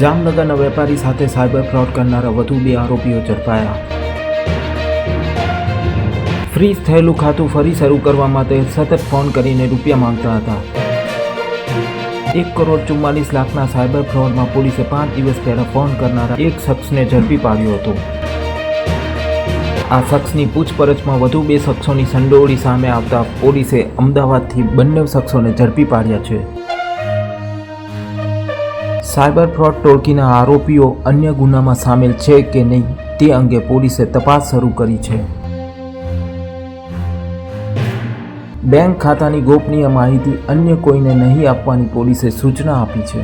જામનગરના વેપારી સાથે સાયબર ફ્રોડ કરનારા વધુ બે આરોપીઓ ઝડપાયા. ફ્રીઝ થયેલું ખાતું ફરી શરૂ કરવા માટે સતત ફોન કરીને રૂપિયા માંગતા હતા. એક કરોડ ચુમ્માલીસ લાખના સાયબર ફ્રોડમાં પોલીસે પાંચ દિવસ પહેલા ફોન કરનારા એક શખ્સને ઝડપી પાડ્યો હતો. આ શખ્સની પૂછપરછમાં વધુ બે શખ્સોની સંડોવણી સામે આવતા પોલીસે અમદાવાદથી બંને શખ્સોને ઝડપી પાડ્યા છે. સાયબર ફ્રોડ ટોળકીના આરોપીઓ અન્ય ગુનામાં સામેલ છે કે નહીં તે અંગે પોલીસે તપાસ શરૂ કરી છે. બેંક ખાતાની ગોપનીય માહિતી અન્ય કોઈને નહીં આપવાની પોલીસે સૂચના આપી છે.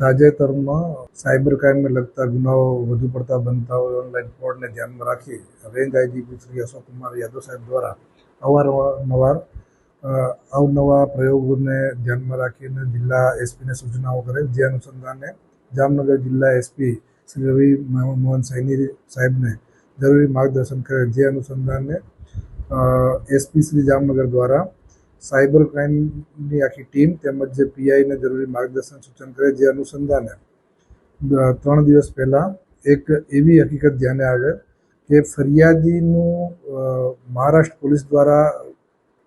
તાજેતરમાં સાયબર ક્રાઇમને લગતા ગુનાઓ વધુ પડતા બનતા હોય ઓનલાઈન ફ્રોડને ધ્યાનમાં રાખી રેન્જ આઈજીપી શ્રી અશોક કુમાર યાદવ સાહેબ દ્વારા અવારનવાર અવનવા પ્રયોગોને ધ્યાનમાં રાખીને જિલ્લા એસપીને સૂચનાઓ કરે. જે અનુસંધાને જામનગર જિલ્લા એસપી શ્રી રવિ મોહન સૈની સાહેબને જરૂરી માર્ગદર્શન કરે. જે અનુસંધાને એસપી શ્રી જામનગર દ્વારા સાયબર ક્રાઇમની આખી ટીમ તેમજ જે પીઆઈને જરૂરી માર્ગદર્શન સૂચન કરે. જે અનુસંધાને ત્રણ દિવસ પહેલાં એક એવી હકીકત ધ્યાને આવે કે ફરિયાદીનું મહારાષ્ટ્ર પોલીસ દ્વારા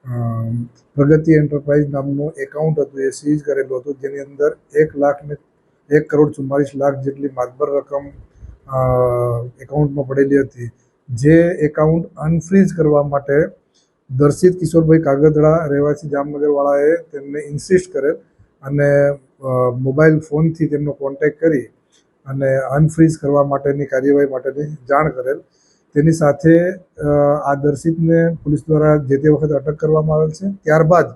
પ્રગતિ એન્ટરપ્રાઇઝ નામનું એકાઉન્ટ હતું, એ સીઝ કરેલું હતું, જેની અંદર એક લાખ ને એક કરોડ ચુમ્માલીસ લાખ જેટલી માતબર રકમ એકાઉન્ટમાં પડેલી હતી. જે એકાઉન્ટ અનફ્રીઝ કરવા માટે દર્શિત કિશોરભાઈ કાગદડા રહેવાસી જામનગરવાળાએ તેમને ઇન્સિસ્ટ કરેલ અને મોબાઈલ ફોનથી તેમનો કોન્ટેક્ટ કરી અને અનફ્રીઝ કરવા માટેની કાર્યવાહી માટેની જાણ કરેલ. તેની સાથે આ દર્શિતને પોલીસ દ્વારા જે તે વખત અટક કરવામાં આવેલ છે. ત્યારબાદ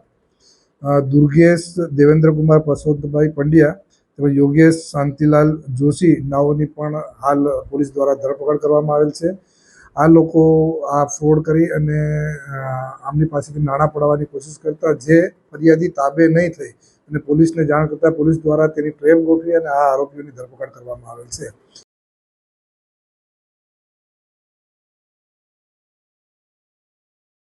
દુર્ગેશ દેવેન્દ્રકુમાર પ્રસોદભાઈ પંડ્યા તેમજ યોગેશ શાંતિલાલ જોશી નાઓની પણ હાલ પોલીસ દ્વારા ધરપકડ કરવામાં આવેલ છે. આ લોકો આ ફ્રોડ કરી અને આમની પાસેથી નાણાં પડાવવાની કોશિશ કરતા જે ફરિયાદી તાબે નહીં થઈ અને પોલીસને જાણ કરતાં પોલીસ દ્વારા તેની ટ્રેપ ગોઠવી અને આ આરોપીઓની ધરપકડ કરવામાં આવેલ છે.